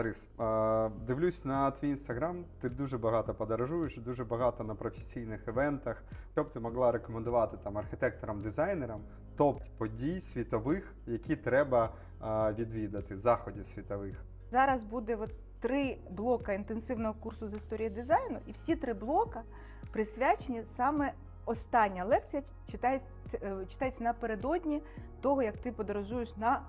Борис, дивлюсь на твій інстаграм. Ти дуже багато подорожуєш, дуже багато на професійних івентах. Що б ти могла рекомендувати там архітекторам, дизайнерам топ подій світових, які треба відвідати, заходів світових. Зараз буде от три блока інтенсивного курсу з історії дизайну, і всі три блока присвячені саме остання лекція читається, е, читається напередодні того, як ти подорожуєш на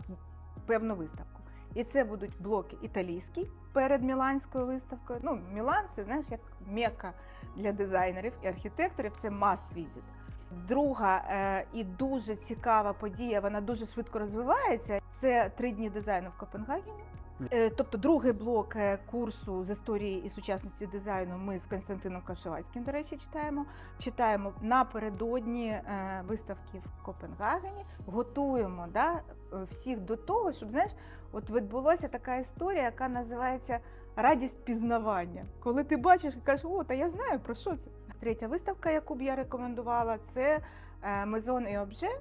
певну виставку. І це будуть блоки італійські перед міланською виставкою. Ну, Мілан це знаєш як мека для дизайнерів і архітекторів. Це must visit. Друга е, і дуже цікава подія, вона дуже швидко розвивається. Це три дні дизайну в Копенгагені. Е, Тобто другий блок е, курсу з історії і сучасності дизайну ми з Константином Кашевацьким, до речі, читаємо. Читаємо напередодні е, виставки в Копенгагені, готуємо да, всіх до того, щоб знаєш, от відбулася така історія, яка називається радість пізнавання. Коли ти бачиш і кажеш, о, та я знаю про що це. Третя виставка, яку б я рекомендувала, це е, Maison et Objet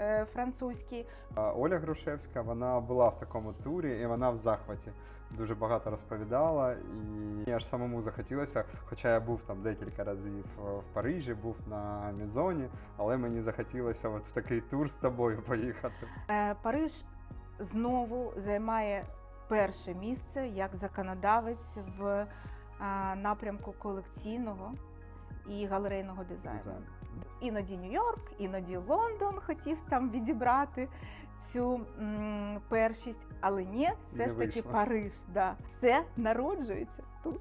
е, французький. Оля Грушевська вона була в такому турі і вона в захваті. Дуже багато розповідала, і мені аж самому захотілося. Хоча я був там декілька разів е, в Парижі, був на Мізоні, але мені захотілося от в такий тур з тобою поїхати. Е, Париж знову займає перше місце як законодавець в е, напрямку колекційного і галерейного дизайну. Дизайн. Іноді Нью-Йорк, іноді Лондон хотів там відібрати цю м, першість, але ні, все Не ж таки вийшло. Париж. Да. Все народжується тут.